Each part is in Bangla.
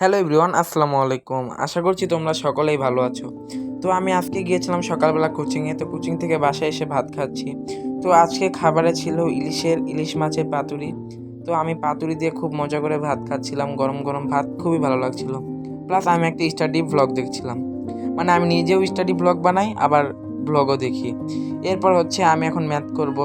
হ্যালো এভরিওয়ান আসসালামু আলাইকুম। আশা করছি তোমরা সকলেই ভালো আছো। তো আমি আজকে গিয়েছিলাম সকালবেলা কোচিংয়ে তো কোচিং থেকে বাসায় এসে ভাত খাচ্ছি। তো আজকে খাবারে ছিল ইলিশের ইলিশ মাছের পাতুরি। তো আমি পাতুরি দিয়ে খুব মজা করে ভাত খাচ্ছিলাম। গরম গরম ভাত খুবই ভালো লাগছিল। প্লাস আমি একটা স্টাডি ব্লগ দেখছিলাম। মানে আমি নিজেও স্টাডি ব্লগ বানাই, আবার ব্লগও দেখি। এরপর হচ্ছে আমি এখন ম্যাথ করব।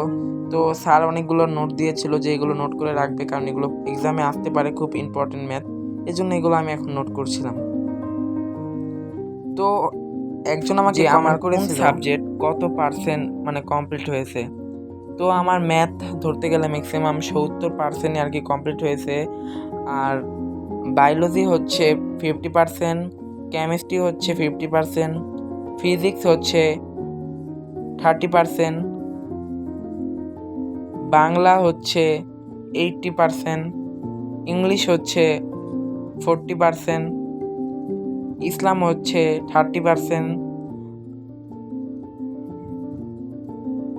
তো স্যার অনেকগুলো নোট দিয়েছিল যে এগুলো নোট করে রাখবে, কারণ এগুলো এক্সামে আসতে পারে খুব ইম্পর্টেন্ট ম্যাথ এই জন্য এগুলো আমি এখন নোট করছিলাম। তো একজন আমাকে আমার করে সাবজেক্ট কত পার্সেন্ট মানে কমপ্লিট হয়েছে? তো আমার ম্যাথ ধরতে গেলে ম্যাক্সিমাম সত্তর পার্সেন্ট আর কি কমপ্লিট হয়েছে। আর বায়োলজি হচ্ছে ফিফটি পার্সেন্ট কেমিস্ট্রি হচ্ছে ফিফটি পার্সেন্ট ফিজিক্স হচ্ছে থার্টি পার্সেন্ট বাংলা হচ্ছে এইটটি পার্সেন্ট ইংলিশ হচ্ছে ফোরটি পার্সেন্ট। ইসলাম হচ্ছে থার্টি পার্সেন্ট।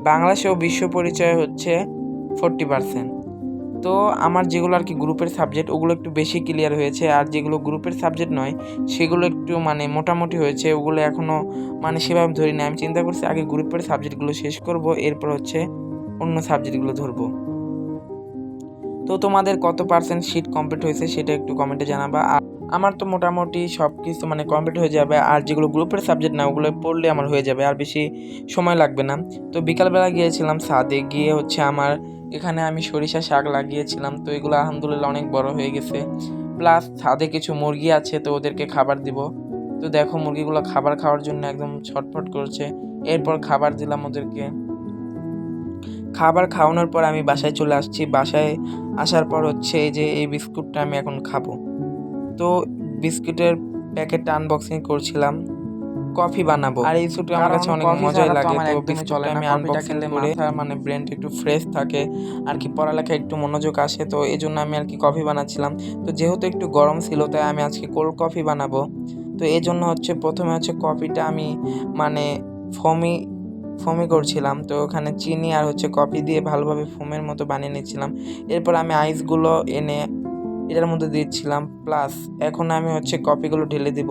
বাংলাদেশ ও বিশ্ব পরিচয় হচ্ছে ফোরটি পার্সেন্ট। তো আমার যেগুলো আর কি গ্রুপের সাবজেক্ট, ওগুলো একটু বেশি ক্লিয়ার হয়েছে। আর যেগুলো গ্রুপের সাবজেক্ট নয়, সেগুলো একটু মানে মোটামুটি হয়েছে। ওগুলো এখনও মানে সেভাবে ধরি না আমি চিন্তা করছি আগে গ্রুপের সাবজেক্টগুলো শেষ করব, এরপর হচ্ছে অন্য সাবজেক্টগুলো ধরবো। তো তোমাদের কত পার্সেন্ট শিট কমপ্লিট হয়েছে সেটা একটু কমেন্টে জানাবা। আর আমার তো মোটামুটি সব কিছু মানে কমপ্লিট হয়ে যাবে, আর যেগুলো গ্রুপের সাবজেক্ট না, ওগুলো পড়লে আমার হয়ে যাবে, আর বেশি সময় লাগবে না। তো বিকালবেলা গিয়েছিলাম সাদে গিয়ে হচ্ছে আমার এখানে আমি সরিষা শাক লাগিয়েছিলাম, তো এগুলো আলহামদুলিল্লাহ অনেক বড় হয়ে গেছে। প্লাস ছাদে কিছু মুরগি আছে, তো ওদেরকে খাবার দিব। তো দেখো মুরগিগুলো খাবার খাওয়ার জন্য একদম ছটফট করছে। এরপর খাবার দিলাম ওদেরকে। খাবার খাওয়ানোর পর আমি বাসায় চলে আসছি। বাসায় আসার পর হচ্ছে যে এই বিস্কুটটা আমি এখন খাব। তো বিস্কুটের প্যাকেটটা আনবক্সিং করছিলাম। কফি বানাবো। আর এই সুটে আমার কাছে অনেক মজাই লাগে। তো বিস্কুটটা আমি আনবক্সিং করে মানে ব্রেনটা একটু ফ্রেশ থাকে। আর কি পড়ালেখায় একটু মনোযোগ আসে। তো এই জন্য আমি আর কি কফি বানাচ্ছিলাম। তো যেহেতু একটু গরম ছিল তাই আমি আজকে কোল্ড কফি বানাবো। তো এই জন্য হচ্ছে প্রথমে হচ্ছে কফিটা আমি মানে ফমি ফোমি করছিলাম। তো ওখানে চিনি আর হচ্ছে কফি দিয়ে ভালোভাবে ফোমের মতো বানিয়ে নিচ্ছিলাম। এরপর আমি আইসগুলো এনে এটার মধ্যে দিচ্ছিলাম। প্লাস এখন আমি হচ্ছে কফিগুলো ঢেলে দিব।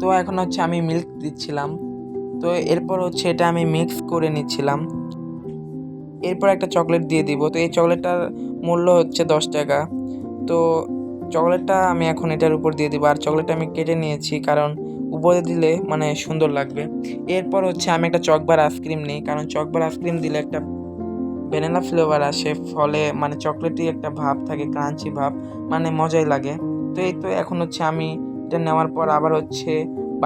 তো এখন হচ্ছে আমি মিল্ক দিচ্ছিলাম। তো এরপর হচ্ছে এটা আমি মিক্স করে নিচ্ছিলাম। এরপর একটা চকলেট দিয়ে দিব। তো এই চকলেটটার মূল্য হচ্ছে দশ টাকা। তো চকলেটটা আমি এখন এটার উপর দিয়ে দিব, আর চকলেটটা আমি কেটে নিয়েছি কারণ উপরে দিলে মানে সুন্দর লাগবে। এরপর হচ্ছে আমি একটা চকবার আইসক্রিম নিই, কারণ চকবার আইসক্রিম দিলে একটা ভ্যানিলা ফ্লেভার আসে, ফলে মানে চকলেটই একটা ভাব থাকে ক্রাঞ্চি ভাব মানে মজাই লাগে। তো এই তো এখন হচ্ছে আমি এটা নেওয়ার পর আবার হচ্ছে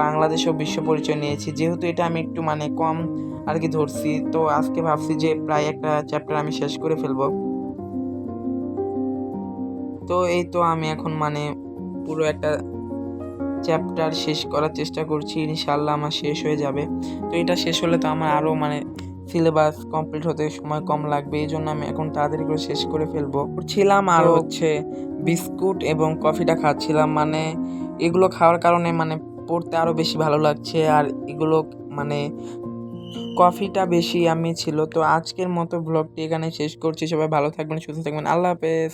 বাংলাদেশ ও বিশ্ব পরিচয় নিয়েছি। যেহেতু এটা আমি একটু মানে কম আর কি ধরছি, তো আজকে ভাবছি যে প্রায় একটা চ্যাপ্টার আমি শেষ করে ফেলব। তো এই তো আমি এখন মানে পুরো একটা চ্যাপ্টার শেষ করার চেষ্টা করছি। ইনশাল্লাহ আমার শেষ হয়ে যাবে। তো এটা শেষ হলে তো আমার আরও মানে সিলেবাস কমপ্লিট হতে সময় কম লাগবে। এই জন্য আমি এখন তাড়াতাড়ি করে শেষ করে ফেলব। ছিলাম আর হচ্ছে বিস্কুট এবং কফিটা খাচ্ছিলাম। মানে এগুলো খাওয়ার কারণে মানে পড়তে আরও বেশি ভালো লাগছে। আর এগুলো মানে কফিটা বেশি আমি ছিল। তো আজকের মতো ব্লগটি এখানে শেষ করছি। সবাই ভালো থাকবেন সুস্থ থাকবেন। আল্লাহ হাফেজ।